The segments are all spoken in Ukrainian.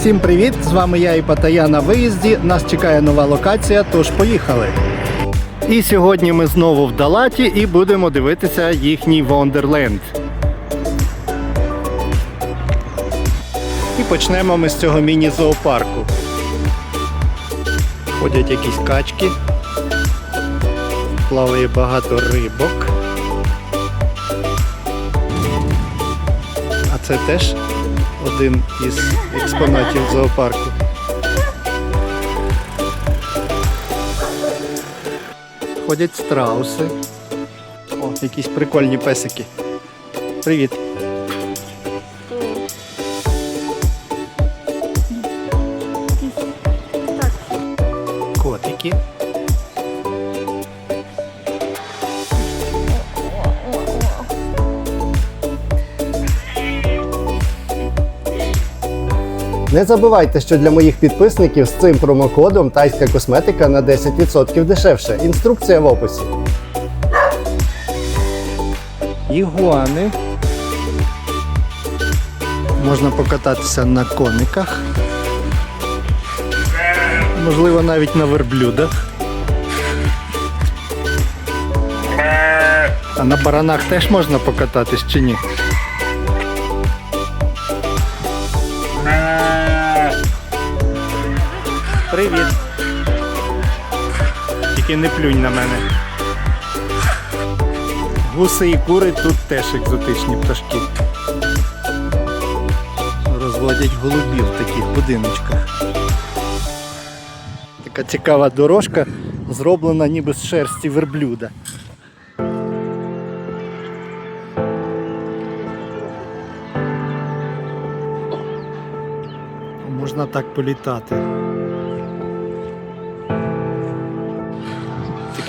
Всім привіт! З вами я і Патая на виїзді. Нас чекає нова локація, тож поїхали. І сьогодні ми знову в Далаті і будемо дивитися їхній Вондерленд. І почнемо ми з цього міні-зоопарку. Ходять якісь качки, плаває багато рибок. А це теж один із експонатів зоопарку. Ходять страуси. О, якісь прикольні песики. Привіт. Котики. Не забувайте, що для моїх підписників з цим промокодом тайська косметика на 10% дешевше. Інструкція в описі. Ігуани. Можна покататися на кониках. Можливо, навіть на верблюдах. А на баранах теж можна покататись чи ні? Привіт. Тільки не плюнь на мене. Гуси і кури тут теж екзотичні пташки. Розводять голубів в таких будиночках. Така цікава дорожка, зроблена ніби з шерсті верблюда. Можна так політати.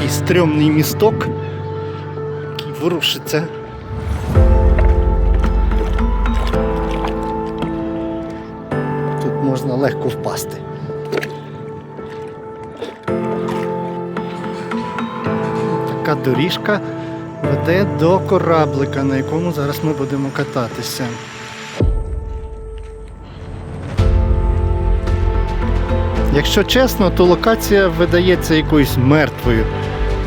Такий стрьомний місток, який ворушиться. Тут можна легко впасти. Така доріжка веде до кораблика, на якому зараз ми будемо кататися. Якщо чесно, то локація видається якоюсь мертвою.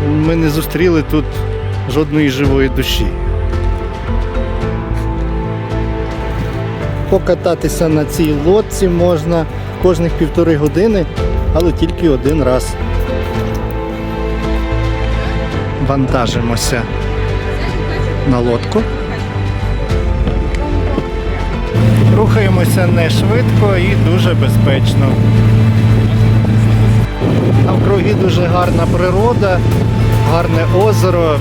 Ми не зустріли тут жодної живої душі. Покататися на цій лодці можна кожних півтори години, але тільки один раз. Вантажимося на лодку. Рухаємося не швидко і дуже безпечно. Навкруги дуже гарна природа, гарне озеро,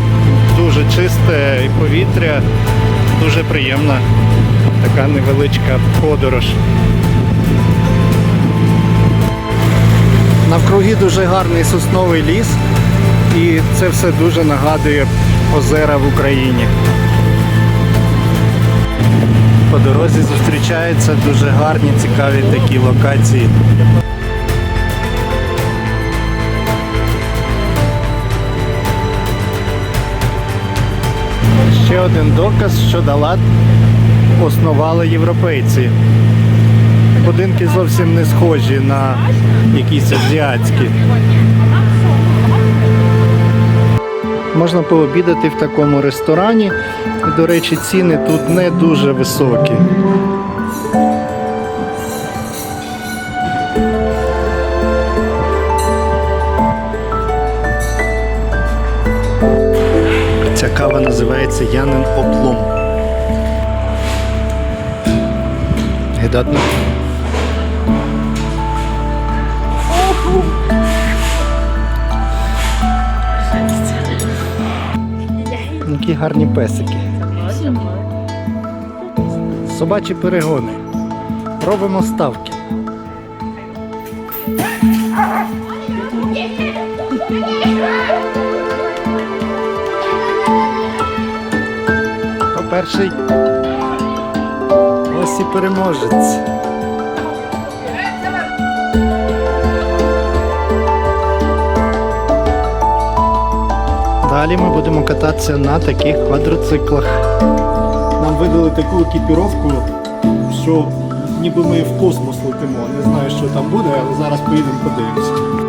дуже чисте і повітря, дуже приємна така невеличка подорож. Навкруги дуже гарний сосновий ліс, і це все дуже нагадує озера в Україні. По дорозі зустрічаються дуже гарні, цікаві такі локації. Один доказ, що Далат основали європейці. Будинки зовсім не схожі на якісь азіатські. Можна пообідати в такому ресторані. До речі, ціни тут не дуже високі. Ця кава називається Янин облом. Гидотно. Які гарні песики. Собачі перегони. Робимо ставки. Перший? Ось і переможець. Далі ми будемо кататися на таких квадроциклах. Нам видали таку екіпіровку, що ніби ми в космос летимо. Не знаю, що там буде, але зараз поїдемо подивимося.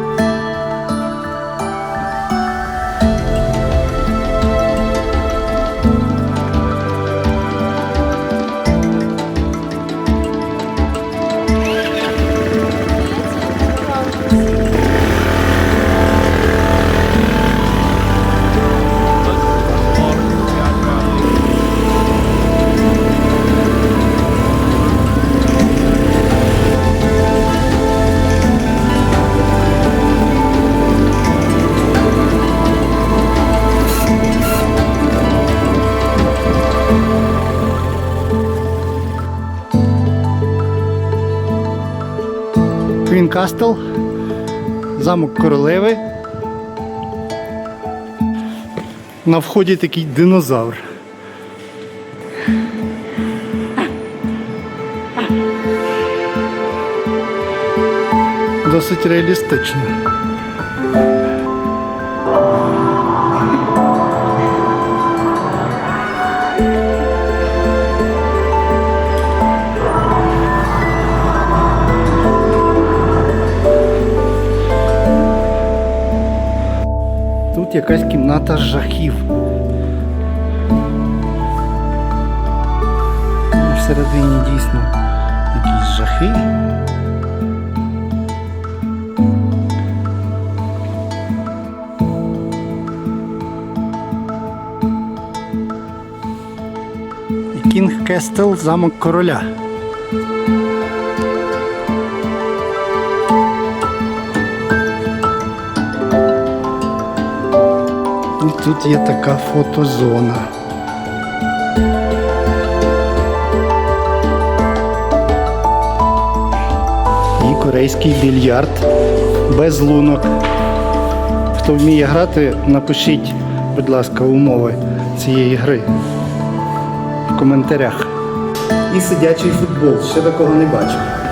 Квін Кастел, замок королеви. На вході такий динозавр. Досить реалістично. Тут якась кімната жахів. Всередині дійсно якісь жахи. Кінг Кестел замок короля. Тут є така фотозона. І корейський більярд без лунок. Хто вміє грати, напишіть, будь ласка, умови цієї гри в коментарях. І сидячий футбол, ще такого не бачив.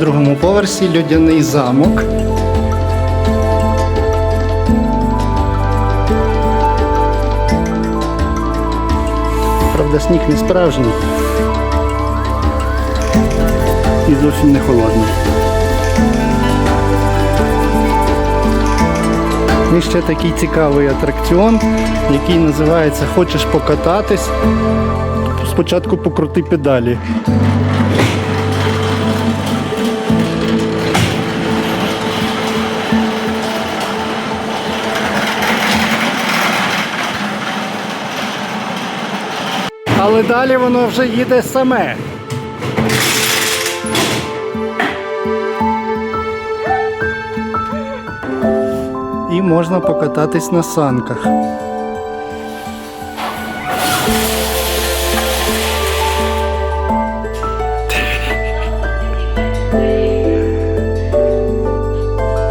Другому поверсі льодяний замок. Правда, сніг не справжній. І зовсім не холодний. І ще такий цікавий атракціон, який називається Хочеш покататись? Спочатку покрути педалі. Але далі воно вже їде саме. І можна покататись на санках.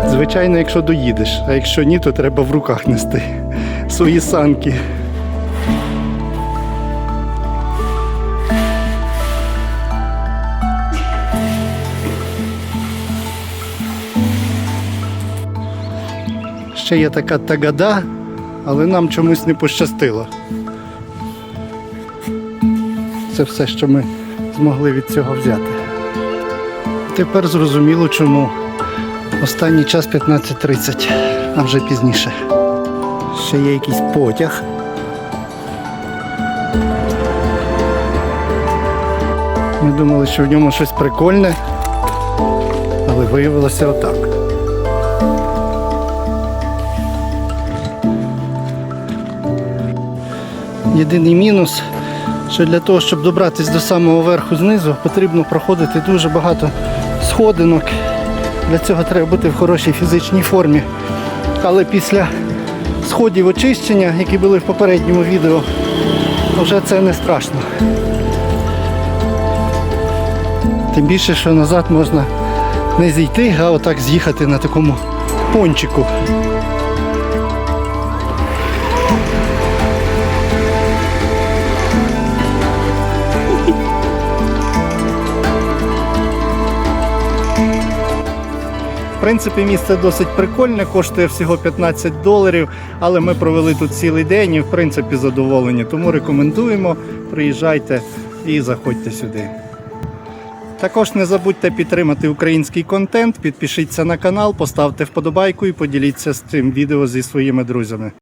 Звичайно, якщо доїдеш, а якщо ні, то треба в руках нести свої санки. Ще є така тагада, але нам чомусь не пощастило. Це все, що ми змогли від цього взяти. Тепер зрозуміло, чому останній час 15.30, а вже пізніше. Ще є якийсь потяг. Ми думали, що в ньому щось прикольне, але виявилося отак. Єдиний мінус, що для того, щоб добратися до самого верху знизу, потрібно проходити дуже багато сходинок. Для цього треба бути в хорошій фізичній формі. Але після сходів очищення, які були в попередньому відео, вже це не страшно. Тим більше, що назад можна не зійти, а отак з'їхати на такому пончику. Принципі, місце досить прикольне, коштує всього 15 доларів, але ми провели тут цілий день і в принципі задоволені. Тому рекомендуємо. Приїжджайте і заходьте сюди. Також не забудьте підтримати український контент, підпишіться на канал, поставте вподобайку і поділіться з цим відео зі своїми друзями.